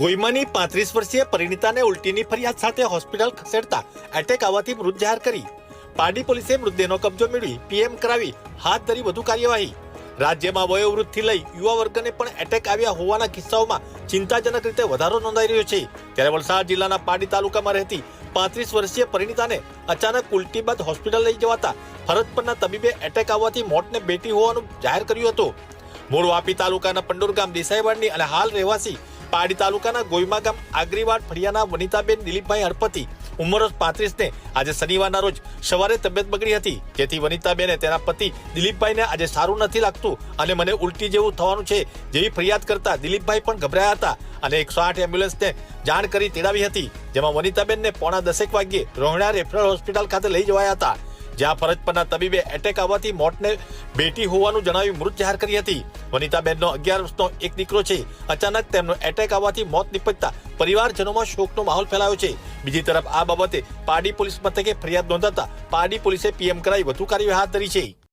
ગોઈમાની પાંત્રીસ વર્ષીય પરિણીતાને ઉલટીની ફરિયાદ સાથે હોસ્પિટલ ખસેડતા એટેક આવવાથી મૃત જાહેર કરી. પારડી પોલીસે મૃતદેહનો કબજો મેળવી પીએમ કરાવી હાથ ધરી વધુ કાર્યવાહી. રાજ્યમાં વયોવૃદ્ધથી લઈ યુવા વર્ગને પણ એટેક આવ્યા હોવાના કિસ્સાઓમાં ચિંતાજનક રીતે વધારો નોંધાઈ રહ્યો છે. ત્યારે વલસાડ જિલ્લાના પારડી તાલુકામાં રહેતી પાંત્રીસ વર્ષીય પરિણીતાને અચાનક ઉલટી બાદ હોસ્પિટલ લઈ જવાતા ફરજ પરના તબીબે એટેક આવવાથી મોતને બેટી હોવાનું જાહેર કર્યું હતું. મૂળ વાપી તાલુકાના પંડોર ગામ દેસાઈવાડની અને હાલ રહેવાસી પારડી તાલુકાના ગોઈમા ગામ આગરીવાડ ફળિયાના વનિતાબેન દિલીપભાઈ હળપતિ ઉંમર પાંત્રીસને આજે શનિવારના રોજ સવારે તબિયત બગડી હતી. જેથી વનિતાબેને તેના પતિ દિલીપભાઈને આજે સારું નથી લાગતું અને મને ઉલટી જેવું થવાનું છે જેવી ફરિયાદ કરતા દિલીપભાઈ પણ ગભરાયા હતા અને એકસો આઠ એમ્બ્યુલન્સને જાણ કરી તેડાવી હતી, જેમાં વનિતાબેનને પોણા દસેક વાગ્યે રોહણા રેફરલ હોસ્પિટલ ખાતે લઈ જવાયા હતા. જ્યાં ફરજ પરના તબીબે એટેક આવવાથી મોતને બેટી હોવાનું જણાવી મૃત જાહેર કરી હતી. વનિતાબેનનો અગિયાર વર્ષનો એક દીકરો છે. અચાનક તેમનો એટેક આવવાથી મોત નિપજતા પરિવારજનોમાં શોકનો માહોલ ફેલાયો છે. બીજી તરફ આ બાબતે પારડી પોલીસ મથકે ફરિયાદ નોંધાતા પારડી પોલીસે પીએમ કરાવી વધુ કાર્યવાહી હાથ ધરી છે.